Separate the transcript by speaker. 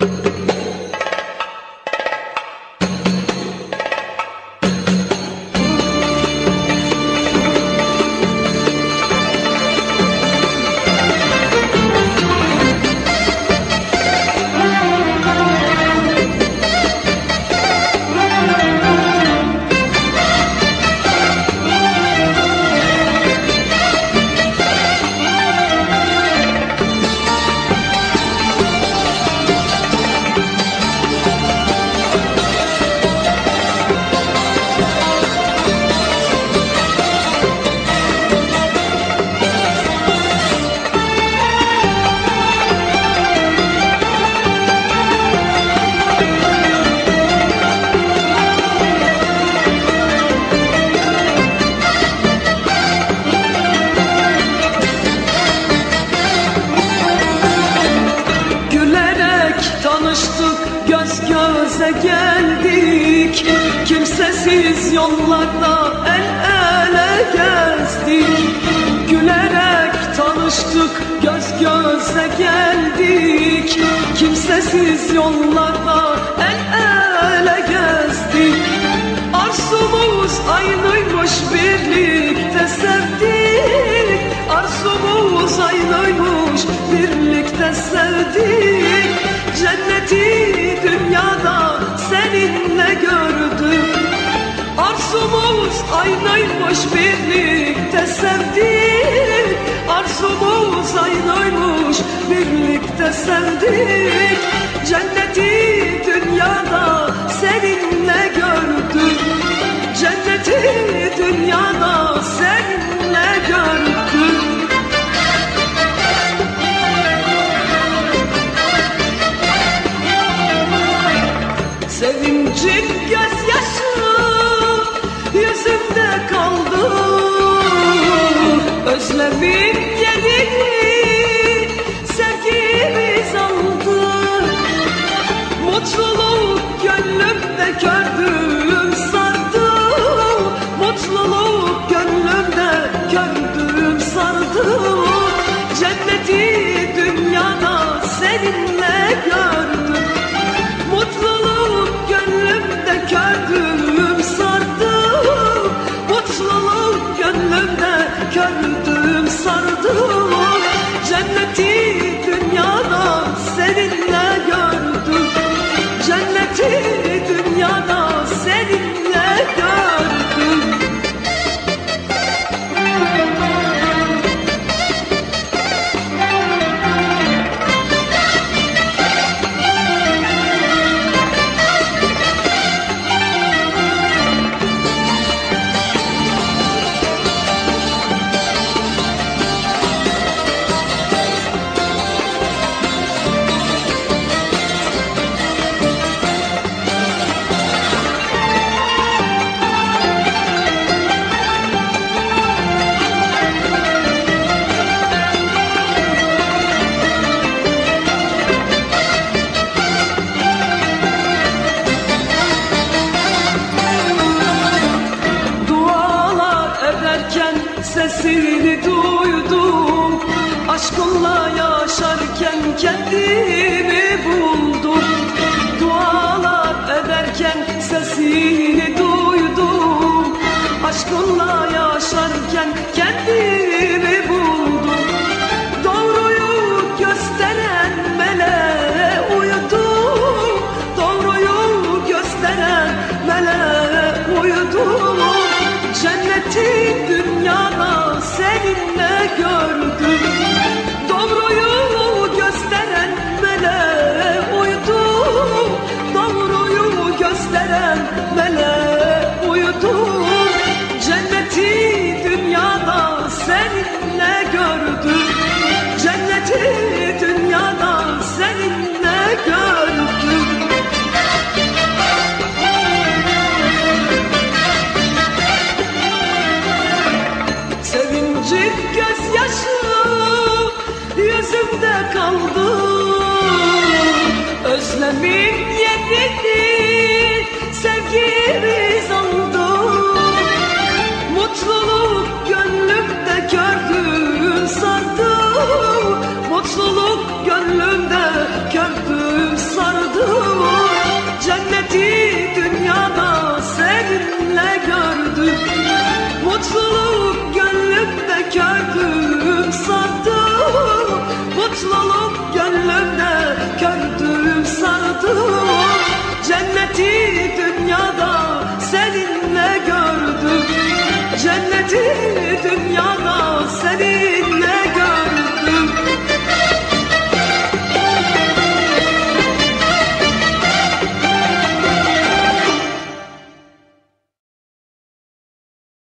Speaker 1: Gülerek göze geldik. Kimsesiz yollarda el ele gezdik. Gülerek tanıştık, göz göze geldik. Kimsesiz yollarda el ele gezdik. Arzumuz aynıymış birlikte sevdik. Arzumuz aynıymış birlikte sevdik seninle gördük Arzumuz aynıymış birlikte sevdik Arzumuz aynıymış birlikte sevdik kördüğüm sardı Mutluluk gönlümde kördüğüm sardı Cenneti dünyada seninle Gönlüm sevgimiz oldu. Mutluluk gönlümde gördüm sardı. Mutluluk gönlümde gördüm sardı. Cenneti dünyada seninle gördüm. Mutluluk gönlümde gördüm sardı. Mutluluk to